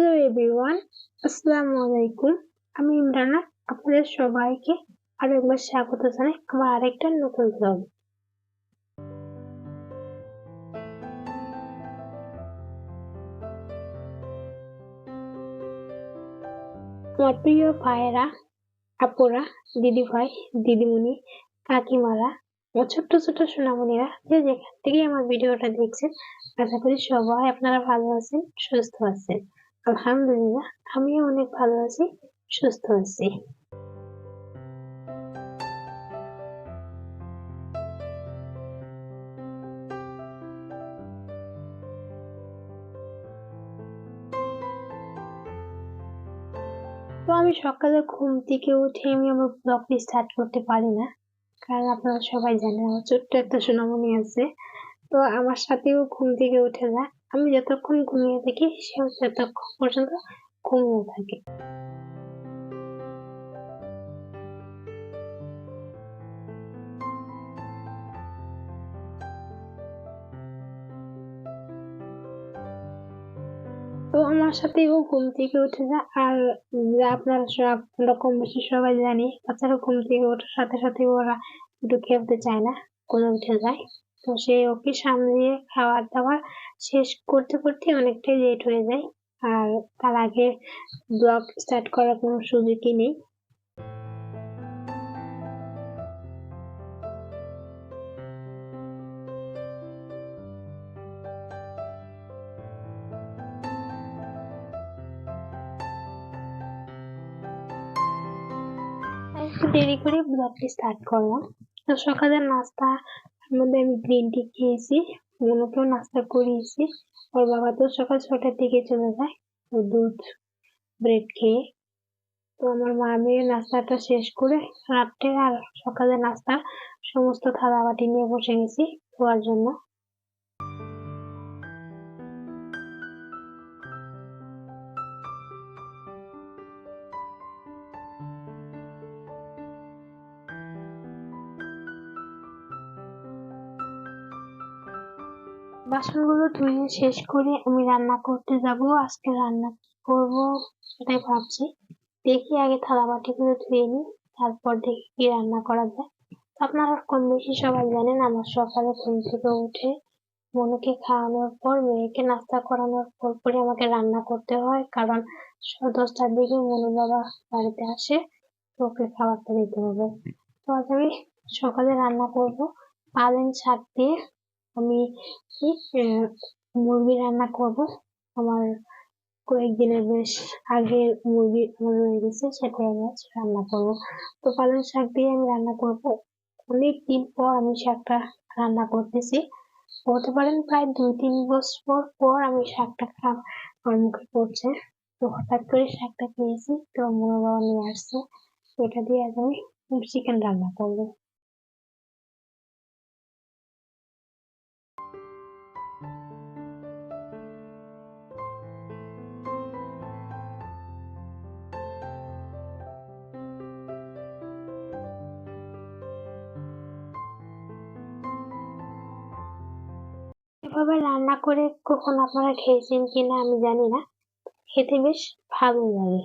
Hello everyone আসসালামু আলাইকুম আমি ইমরানা, আপনাদের সবাইকে আরও একবার স্বাগত জানাই আমার আরেকটা নতুন ব্লগ আমার প্রিয় ভাইয়েরা, আপুরা দিদি ভাই দিদিমণি, কাকিমারা, আমার ছোট্ট ছোট্ট সোনামণিরা, যে যেখান থেকে আমার ভিডিওটা দেখছেন, আশা করি সবাই আপনারা ভালো আছেন, সুস্থ আছেন। আলহামদুলিল্লাহ, আমিও অনেক ভালো আছি, সুস্থ আছি। তো আমি সকালে ঘুম থেকে উঠে আমি আমার ব্লগটি স্টার্ট করতে পারি না, কারণ আপনারা সবাই জানেন আমার ছোট্ট একটা সুনামনি আছে। তো আমার সাথেও ঘুম থেকে উঠে যায় আমি যতক্ষণ ঘুমিয়ে থাকি সেও ততক্ষণ পর্যন্ত ঘুমিয়ে থাকে। তো আমার সাথেও ঘুম থেকে উঠে যায় আর আপনারা সব আপনারা কম বেশি সবাই জানি বাচ্চারা ঘুম থেকে ওঠার সাথে সাথে ওরা একটু খেলতে চায় না, কোনো উঠে যায়। তো সে ওকে সামলিয়ে খাবার দাবার শেষ করতে করতে অনেকটাই লেট হয়ে যায়। আর তার আগে ব্লগ স্টার্ট করার কোনো সুযোগই নেই। একটু দেরি করে ব্লগটি স্টার্ট করলাম। তো সকালের নাস্তা মধ্যে আমি গ্রিন টি খেয়েছি, মনুকেও নাস্তা করিয়েছি। ওর বাবা তো সকাল ছটার দিকে চলে যায় তো দুধ ব্রেড খেয়ে। তো আমার মা মেয়ে নাস্তাটা শেষ করে রাত্রে আর সকালে নাস্তা সমস্ত থালা বাটি নিয়ে বসে গেছি ধোয়ার জন্য। বাসনগুলো ধুয়ে শেষ করে আমি রান্না করতে যাব। আজকে রান্না করব সেটাই ভাবছি। দেখি আগে থালা বাটিগুলো ধুয়ে নিই, তারপর দেখি কি রান্না করা যায়। আপনারা কম বেশি সবাই জানেন, আমার সকালে ঘুম থেকে উঠে মনুকে খাওয়ানোর পর, মেয়েকে নাস্তা করানোর পর পরে আমাকে রান্না করতে হয়। কারণ দশটার দিকে মনু বাবা বাড়িতে আসে, তো ওকে খাবারটা দিতে হবে। তো আজ আমি সকালে রান্না করব পালং শাক দিয়ে। আমি মুরগি রান্না করব? আমার কয়েকদিনের বেশ আগে মুরগি রয়ে গেছে, সেটাই আমি রান্না করব। তো পালং শাক দিয়ে আমি রান্না করব। অনেক দিন পর আমি শাকটা রান্না করতেছি। বলতে পারেন প্রায় দুই তিন বছর পর আমি শাকটা আমার মুখে পড়ছে তো হঠাৎ করে শাকটা খেয়েছি, তো মনে বাবা নিয়ে আসছে। ওটা দিয়ে আজ আমি চিকেন রান্না করব। এভাবে রান্না করে কখনো আপনারা খেয়েছেন কিনা আমি জানি না। খেতে বেশ ভালো লাগে।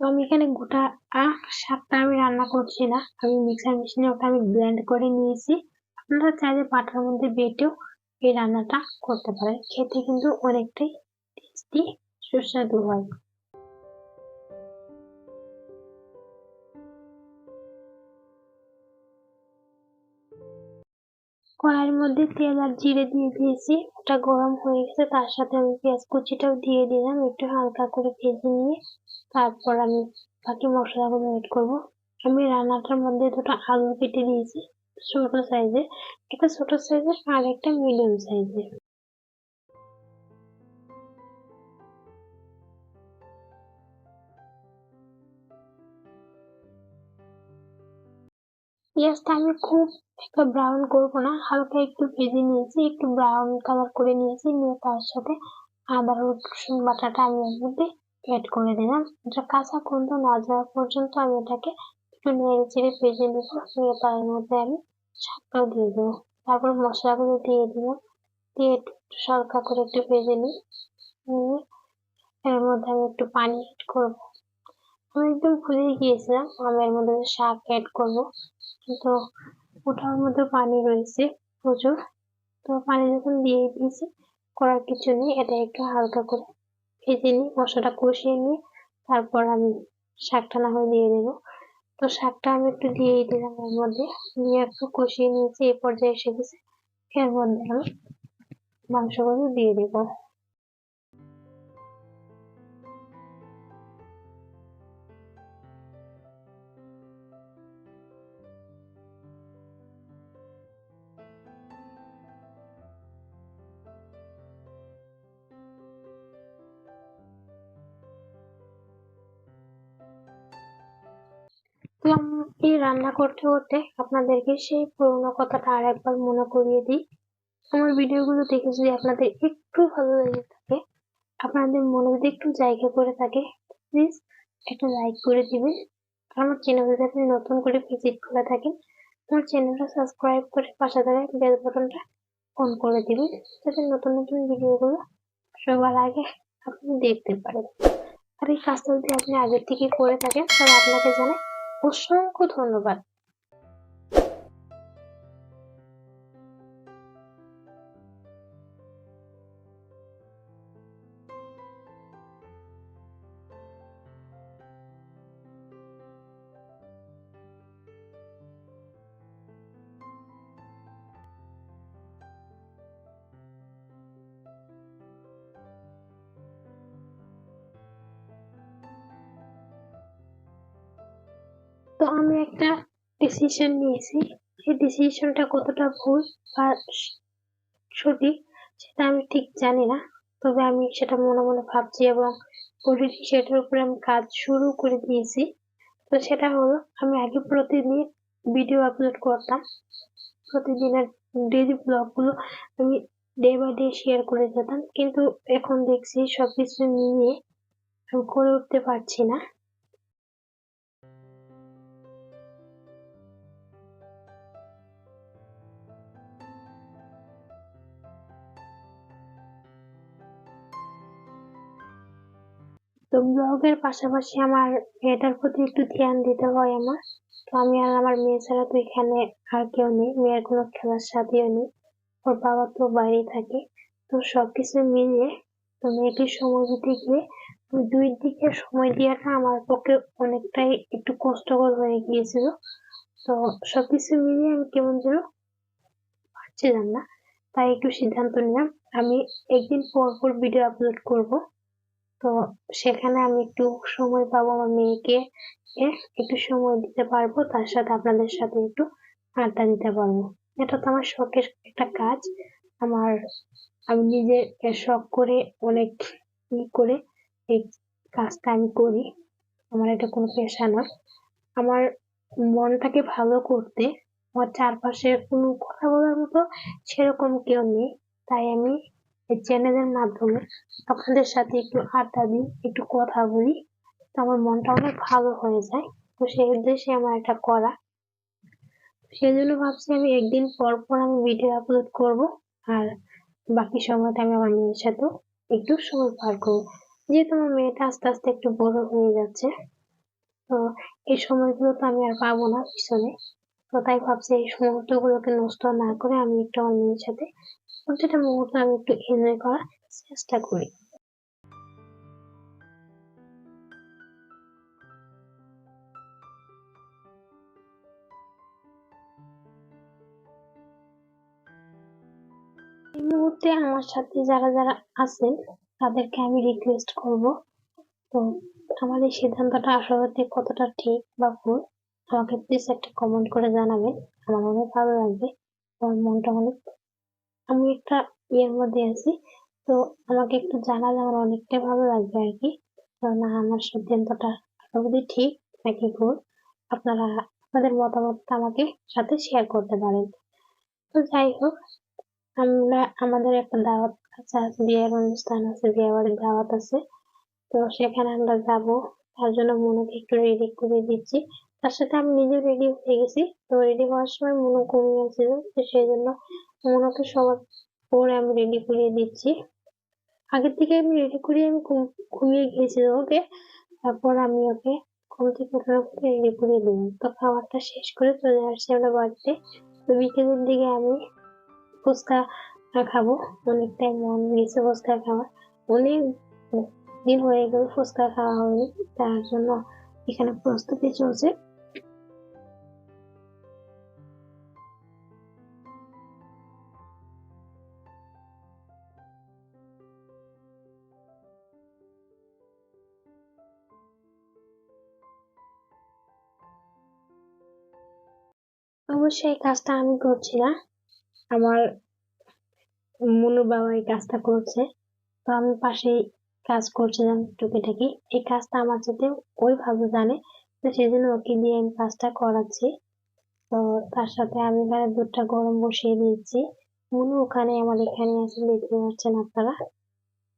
তো আমি এখানে গোটা আখ শাকটা আমি রান্না করছি না। আমি মিক্সার মেশিনে ওটা আমি ব্লেন্ড করে নিয়েছি। আপনারা চাইলে পাটার মধ্যে বেটেও এই রান্নাটা করতে পারেন। খেতে কিন্তু অনেকটাই টেস্টি সুস্বাদু হয়। কড়াইয়ের মধ্যে তেল আর জিরে দিয়ে দিয়েছি। ওটা গরম হয়ে গেছে, তার সাথে আমি পেঁয়াজ কুচিটাও দিয়ে দিলাম, একটু হালকা করে ভেজে নিয়ে তারপর আমি বাকি মশলাগুলো এড করব। আমি রান্নাটার মধ্যে দুটো আলু কেটে দিয়েছি, ছোটো সাইজের একটা ছোটো সাইজের আর একটা মিডিয়াম সাইজের পেঁয়াজটা আমি খুব একটা ব্রাউন করব না, হালকা একটু ভেজে নিয়েছি, একটু ব্রাউন কালার করে নিয়েছি, নিয়ে তার সাথে আদা, রসুন বাটাটা আমি এর মধ্যে অ্যাড করে দিলাম। এটা কাঁচা গন্ধ না যাওয়া পর্যন্ত আমি এটাকে একটু নেড়ে চেড়ে ভেজে নেব, নিয়ে তার মধ্যে আমি শাকটাও দিয়ে দেবো। তারপর মশলাগুলো দিয়ে দিলাম, দিয়ে একটু হালকা করে একটু ভেজে নিই, নিয়ে এর মধ্যে আমি একটু পানি অ্যাড করব। একদম ভুলেই গিয়েছিলাম। আমি এর মধ্যে শাক অ্যাড করব। তো ওটার মধ্যে পানি রয়েছে প্রচুর। তো পানি যখন দিয়ে দিয়েছি, করার কিছু নেই। এটা একটু হালকা করে ভেজে নিই, মশলাটা কষিয়ে নিয়ে তারপর আমি শাকটা না হয় দিয়ে দেবো। তো শাকটা আমি একটু দিয়েই দিলাম এর মধ্যে। দিয়ে একটু কষিয়ে নিয়েছি এই পর্যায়ে এসে গেছে। এর মধ্যে আমি মাংসগুলো দিয়ে দেবো। এই রান্না করতে করতে আপনাদেরকে সেই পুরোনো কথাটা আর একবার মনে করিয়ে দিই। আমার ভিডিওগুলো দেখে যদি আপনাদের একটু ভালো লেগে থাকে, আপনাদের মনে যদি একটু জায়গা করে থাকে প্লিজ একটা লাইক করে দিবেন। আমার চ্যানেলে যদি আপনি নতুন করে ভিজিট করে থাকেন, আমার চ্যানেলটা সাবস্ক্রাইব করে পাশে থাকা বেল বাটনটা অন করে দিবেন, যাতে নতুন নতুন ভিডিওগুলো সবার আগে আপনি দেখতে পারেন। আর এই কাজটা যদি আপনি আগের থেকে করে থাকেন, তাহলে আপনাকে জানাই অসংখ্য ধন্যবাদ। তো আমি একটা ডিসিশন নিয়েছি। সেই ডিসিশনটা কতটা ভুল বা সঠিক সেটা আমি ঠিক জানি না। তবে আমি সেটা মনে মনে ভাবছি এবং অলরেডি সেটার উপরে আমি কাজ শুরু করে দিয়েছি। তো সেটা হলো, আমি আগে প্রতিদিন ভিডিও আপলোড করতাম। প্রতিদিনের ডেলি ব্লগগুলো আমি ডে বাই ডে শেয়ার করে যেতাম। কিন্তু এখন দেখছি সব কিছু নিয়ে আমি করে উঠতে পারছি না। তো ব্লগের পাশাপাশি আমার মেয়েটার প্রতি একটু ধ্যান দিতে হয় আমার। তো আমি আর আমার মেয়ে ছাড়া তো এখানে আর কেউ নেই, মেয়ের কোনো খেলার সাথেও নেই। ওর বাবা তো বাইরে থাকে। তো সবকিছু মিলিয়ে তো মেয়েকে সময় দিতে গিয়ে দুই দিকে সময় দেওয়াটা আমার পক্ষে অনেকটাই একটু কষ্টকর হয়ে গিয়েছিল। তো সবকিছু মিলিয়ে আমি কেমন যেন পারছিলাম না, তাই একটু সিদ্ধান্ত নিলাম। আমি একদিন পর পর ভিডিও আপলোড করব। তো সেখানে আমি একটু সময় পাবো আমার মেয়েকে একটু সময় দিতে পারব, তার সাথে আপনাদের সাথে একটু আড্ডা দিতে পারব। এটা তো আমার শখের একটা কাজ। আমার, আমি নিজে শখ করে অনেক ই করে এই কাজটা আমি করি। আমার এটা কোনো পেশা না। আমার মনটাকে ভালো করতে, আমার চারপাশে কোনো কথা বলার মতো সেরকম কেউ নেই। তাই আমি এই চ্যানেলের মাধ্যমে আপনাদের সাথে একটু আড্ডা দিই, একটু কথা বলি। তো আমার মনটা অনেক ভালো হয়ে যায়। তো সেই উদ্দেশ্যে আমার এটা করা। সেই জন্য ভাবছি আমি একদিন পর পর আমি ভিডিও আপলোড করব। আর বাকি সময়টা আমি আমার মেয়ের সাথে একটু সময় পার করব। যেহেতু আমার মেয়েটা আস্তে আস্তে একটু বড় হয়ে যাচ্ছে, তো এই সময়গুলো তো আমি আর পাবো না পিছনে। তো তাই ভাবছি এই মুহূর্তগুলোকে নষ্ট না করে আমি একটু আমার মেয়ের সাথে প্রতিটা মুহূর্ত আমি একটু এনজয় করার চেষ্টা করি। এই মুহূর্তে আমার সাথে যারা যারা আছেন তাদেরকে আমি রিকোয়েস্ট করব। তো আমার এই সিদ্ধান্তটা আসলে কতটা ঠিক বা ভুল, আমাকে প্লিজ একটা কমেন্ট করে জানাবেন। আমার অনেক ভালো লাগবে। আমার মনটা অনেক আমি একটা ইয়ের মধ্যে আছি। তো আমাকে একটু জানালে আমার অনেকটাই ভালো লাগবে আর কি। কারণ আমার সিদ্ধান্তটা আশা ঠিক, নাকি ভুল? আপনারা, আপনাদের মতামতটা আমাকে সাথে শেয়ার করতে পারেন। তো যাই হোক, আমরা, আমাদের একটা দাওয়াত আছে বিয়ের অনুষ্ঠান আছে বিয়ে বাড়ির দাওয়াত আছে। তো সেখানে আমরা যাব। তার জন্য মনেকে একটু রেডি করে দিচ্ছি। তার সাথে আমি নিজে রেডি হয়ে গেছি। তো রেডি হওয়ার সময় মনে ঘুমিয়ে গেছিল তো সেই জন্য মনোকে সবার পরে আমি রেডি করিয়ে দিচ্ছি। আগের থেকে আমি রেডি করিয়ে আমি ঘুমিয়ে গিয়েছিলাম ওকে তারপর আমি ওকে ঘুম থেকে রেডি করিয়ে দিলাম। তো খাবারটা শেষ করে চলে আসছি আমরা বাড়িতে। তো বিকেলের দিকে আমি ফুচকা খাব। অনেকটাই মন গেছে ফুচকা খাওয়ার। অনেক দিন হয়ে গেল ফুচকা খাওয়া হয়নি। তার জন্য এখানে প্রস্তুতি চলছে। এই কাজটা আমি করছি না আমার মনুর বাবা এই কাজটা করছে। তো আমি পাশেই কাজ করছিলাম টুকিটাকি। এই কাজটা আমার সাথে ওই ভাবে জানে, তো সেই জন্য ওকে দিয়ে আমি কাজটা করাচ্ছি। তো তার সাথে আমি এখানে দুধটা গরম বসিয়ে দিয়েছি। মনু ওখানে আমার এখানে আছে, দেখতে পাচ্ছেন আপনারা।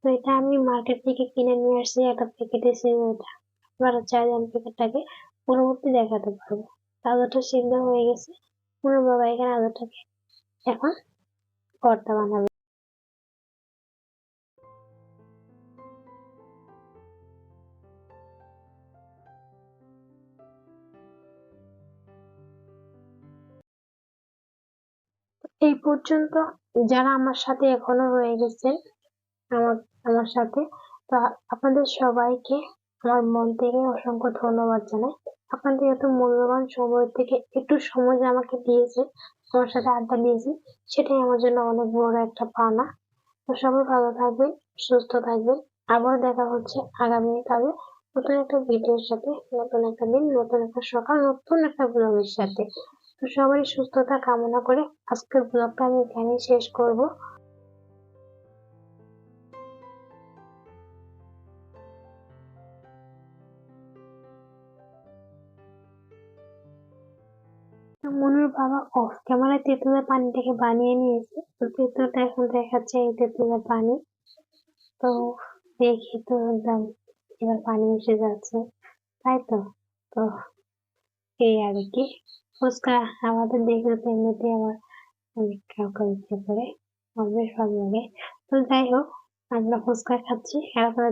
তো এটা আমি মার্কেট থেকে কিনে নিয়ে আসছি, একটা প্যাকেটে ছিল ওটা আপনারা চাইলে আমি প্যাকেটটাকে পরবর্তী দেখাতে পারব। আলুটা সিদ্ধ হয়ে গেছে। মনুর বাবা এখানে আলুটাকে এখন ভর্তা বানাবে। এই পর্যন্ত যারা আমার সাথে এখনও রয়ে গেছেন, আমার আমার সাথে, তা আপনাদের সবাইকে আমার মন থেকে অসংখ্য ধন্যবাদ জানাই। আপনাদের এত মূল্যবান সময় থেকে একটু সময় যে আমাকে দিয়েছেন আমার সাথে আড্ডা দিয়েছেন সেটাই আমার জন্য অনেক বড় একটা পাওনা তো সবাই ভালো থাকবেন, সুস্থ থাকবে আবার দেখা হচ্ছে আগামীকালে নতুন একটা ভিডিওর সাথে, নতুন একটা দিন, নতুন একটা সকাল, নতুন একটা ব্লগের সাথে। তো সবারই সুস্থতা কামনা করে আজকের ব্লগটা আমি এখানেই শেষ করব। মনুর বাবা অফ ক্যামেরায় তেঁতুলের পানিটাকে বানিয়ে নিয়েছে। তো তেঁতুলটা এখন দেখাচ্ছে এই তেঁতুলের পানি। তো দেখি তো একদম এবার পানি এসে যাচ্ছে। তাই তো? তো এই আর কি। ফুচকা আমাদের দেখলে তো এমনিতে আমার অনেক কাউকে ইচ্ছে করে, আমার বেশ ভালো লাগে। তো যাই হোক, আমরা ফুচকা খাচ্ছি আপনারা